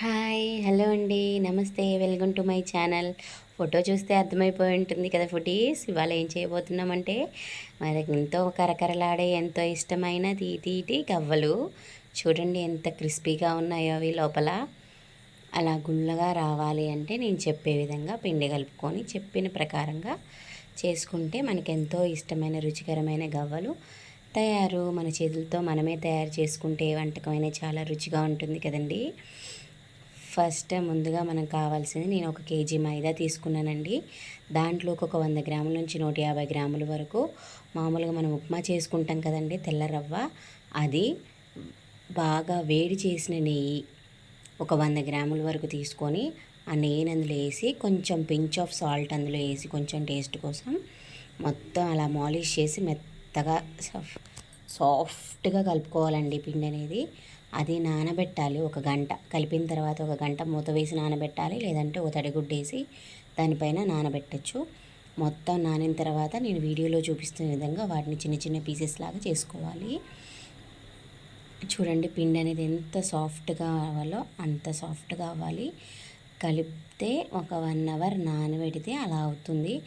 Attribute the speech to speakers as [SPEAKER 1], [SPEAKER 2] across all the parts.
[SPEAKER 1] Hi hello అండి. నమస్తే. Welcome to my channel. Photo చూస్తే అర్థమైపోయి ఉంటుంది కదా ఫుటీస్. ఇవాళ ఏం చేయబోతున్నామంటే మరి ఎంతో కరకరలాడే ఎంతో ఇష్టమైన తీతీటి గవ్వలు. చూడండి ఎంత క్రిస్పీగా ఉన్నాయో అవి లోపల. అలా గుల్లగా రావాలి అంటే నేను చెప్పే విధంగా పిండి కలుపుకొని చెప్పిన ప్రకారంగా చేసుకుంటే మనకి ఎంతో ఇష్టమైన రుచికరమైన గవ్వలు తయారు. మన చేతులతో మనమే తయారు చేసుకుంటే వంటకమైన చాలా రుచిగా ఉంటుంది కదండీ. ఫస్ట్ ముందుగా మనకు కావాల్సింది నేను ఒక కేజీ మైదా తీసుకున్నానండి. దాంట్లోకి ఒక వంద గ్రాముల నుంచి నూట యాభై గ్రాముల వరకు మామూలుగా మనం ఉప్మా చేసుకుంటాం కదండి తెల్ల రవ్వ. అది బాగా వేడి చేసిన నెయ్యి ఒక వంద గ్రాముల వరకు తీసుకొని ఆ నెయ్యిని అందులో వేసి కొంచెం పించ్ ఆఫ్ సాల్ట్ అందులో వేసి కొంచెం టేస్ట్ కోసం మొత్తం అలా మాలిష్ చేసి మెత్తగా సాఫ్ట్గా కలుపుకోవాలండి పిండి అనేది. అది నానబెట్టాలి ఒక గంట. కలిపిన తర్వాత ఒక గంట మూత వేసి నానబెట్టాలి. లేదంటే ఒక తడిగుడ్డ వేసి దానిపైన నానబెట్టచ్చు. మొత్తం నానిన తర్వాత నేను వీడియోలో చూపిస్తున్న విధంగా వాటిని చిన్న చిన్న పీసెస్ లాగా చేసుకోవాలి. చూడండి పిండి అనేది ఎంత సాఫ్ట్గా కావాలో అంత సాఫ్ట్గా అవ్వాలి. కలిపితే ఒక వన్ అవర్ నానబెడితే అలా అవుతుంది.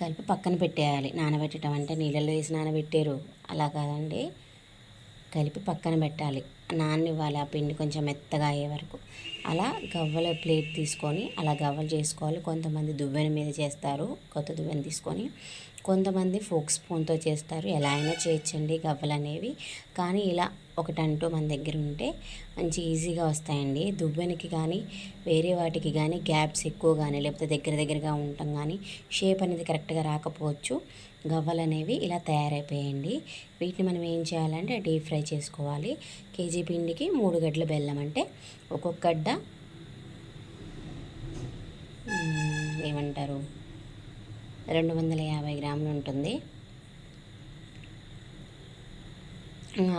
[SPEAKER 1] కలిపి పక్కన పెట్టేయాలి. నానబెట్టడం అంటే నీళ్ళలో వేసి నానబెట్టారు. అలా కాదండి. కలిపి పక్కన పెట్టాలి. నాననివ్వాలి ఆ పిండి కొంచెం మెత్తగా అయ్యే వరకు. అలా గవ్వల ప్లేట్ తీసుకొని అలా గవ్వలు చేసుకోవాలి. కొంతమంది దువ్వెన మీద చేస్తారు కొత్త దువ్వెన తీసుకొని. కొంతమంది ఫోక్ స్పూన్తో చేస్తారు. ఎలా అయినా చేయొచ్చండి గవ్వలు అనేవి కానీ ఇలా ఒకటంటూ మన దగ్గర ఉంటే మంచి ఈజీగా వస్తాయండి. దువ్వెనకి కానీ వేరే వాటికి కానీ గ్యాప్స్ ఎక్కువ కానీ లేకపోతే దగ్గర దగ్గరగా ఉండటం కానీ షేప్ అనేది కరెక్ట్గా రాకపోవచ్చు. గవ్వలు అనేవి ఇలా తయారైపోయాయండి వీటిని మనం ఏం చేయాలంటే డీప్ ఫ్రై చేసుకోవాలి. కేజీ పిండికి మూడు గడ్డల బెల్లం అంటే ఒక్కొక్క గడ్డ ఏమంటారు? రెండు వందల యాభై గ్రాములు ఉంటుంది.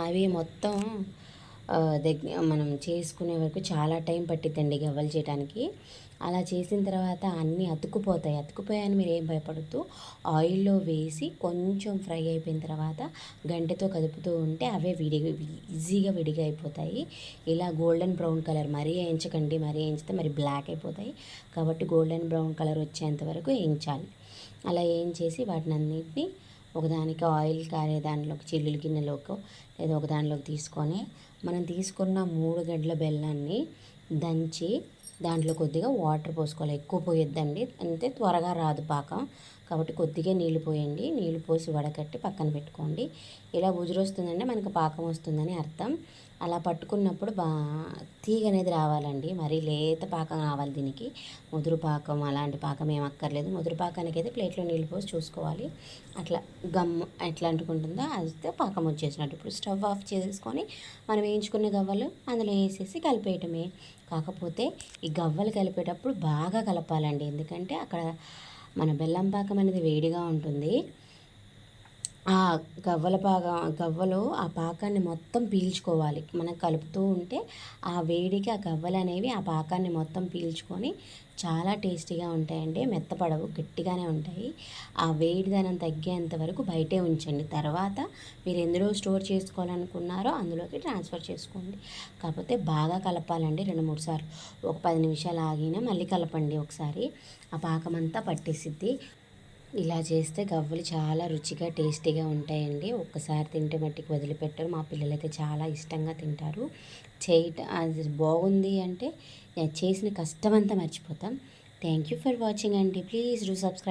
[SPEAKER 1] అవి మొత్తం దగ్గర మనం చేసుకునే వరకు చాలా టైం పట్టిద్దండి గవ్వలు చేయడానికి అలా చేసిన తర్వాత అన్నీ అతుకుపోతాయి అతుకుపోయాయని మీరు ఏం భయపడద్దు. ఆయిల్లో వేసి కొంచెం ఫ్రై అయిపోయిన తర్వాత గంటతో కదుపుతూ ఉంటే అవే విడి ఈజీగా విడిగా అయిపోతాయి. ఇలా గోల్డెన్ బ్రౌన్ కలర్ మరీ వేయించకండి మరీ వేయించితే మరి బ్లాక్ అయిపోతాయి. కాబట్టి గోల్డెన్ బ్రౌన్ కలర్ వచ్చేంత వరకు వేయించాలి. అలా వేయించేసి వాటిని అన్నిటినీ ఒకదానికి ఆయిల్ కారే దాంట్లోకి చిల్లులు గిన్నెలోకి లేదా ఒక దానిలోకి తీసుకొని మనం తీసుకున్న మూడు గడ్డల బెల్లాన్ని దంచి దాంట్లో కొద్దిగా వాటర్ పోసుకోవాలి. ఎక్కువ పోయొద్దండి అంతే త్వరగా రాదు పాకం. కాబట్టి కొద్దిగా నీళ్ళు పోయండి. నీళ్ళు పోసి వడకట్టి పక్కన పెట్టుకోండి. ఇలా ఉజురు వస్తుందంటే మనకు పాకం వస్తుందని అర్థం. అలా పట్టుకున్నప్పుడు బా తీగ అనేది రావాలండి. మరి లేత పాకం రావాలి దీనికి. ముదురు పాకం అలాంటి పాకం ఏం అక్కర్లేదు. ముదురు పాకానికి అయితే ప్లేట్లో నీళ్ళు పోసి చూసుకోవాలి. అట్లా గమ్ ఎట్లా అంటుకుంటుందో అయితే పాకం వచ్చేసినట్టు. ఇప్పుడు స్టవ్ ఆఫ్ చేసుకొని మనం వేయించుకున్న గవ్వలు అందులో వేసేసి కలిపేయటమే. కాకపోతే ఈ గవ్వలు కలిపేటప్పుడు బాగా కలపాలండి. ఎందుకంటే అక్కడ మన బెల్లం పాకం అనేది వేడిగా ఉంటుంది. ఆ గవ్వల పాక గవ్వలో ఆ పాకాన్ని మొత్తం పీల్చుకోవాలి. మనం కలుపుతూ ఉంటే ఆ వేడికి ఆ గవ్వలు అనేవి ఆ పాకాన్ని మొత్తం పీల్చుకొని చాలా టేస్టీగా ఉంటాయండి. మెత్తపడవు గట్టిగానే ఉంటాయి. ఆ వేడిదనం తగ్గేంత వరకు బయటే ఉంచండి. తర్వాత మీరు ఎందులో స్టోర్ చేసుకోవాలనుకున్నారో అందులోకి ట్రాన్స్ఫర్ చేసుకోండి. కాకపోతే బాగా కలపాలండి రెండు మూడు సార్లు. ఒక పది నిమిషాలు ఆగినా మళ్ళీ కలపండి ఒకసారి. ఆ పాకమంతా పట్టేసిద్ది. ఇలా చేస్తే గవ్వలు చాలా రుచిగా టేస్టీగా ఉంటాయండి. ఒక్కసారి తింటే మట్టికి వదిలిపెట్టరు. మా పిల్లలైతే చాలా ఇష్టంగా తింటారు. చేయట అది బాగుంది అంటే చేసిన కష్టం అంతా మర్చిపోతాం. థ్యాంక్ యూ ఫర్ వాచింగ్ అండి. Please do subscribe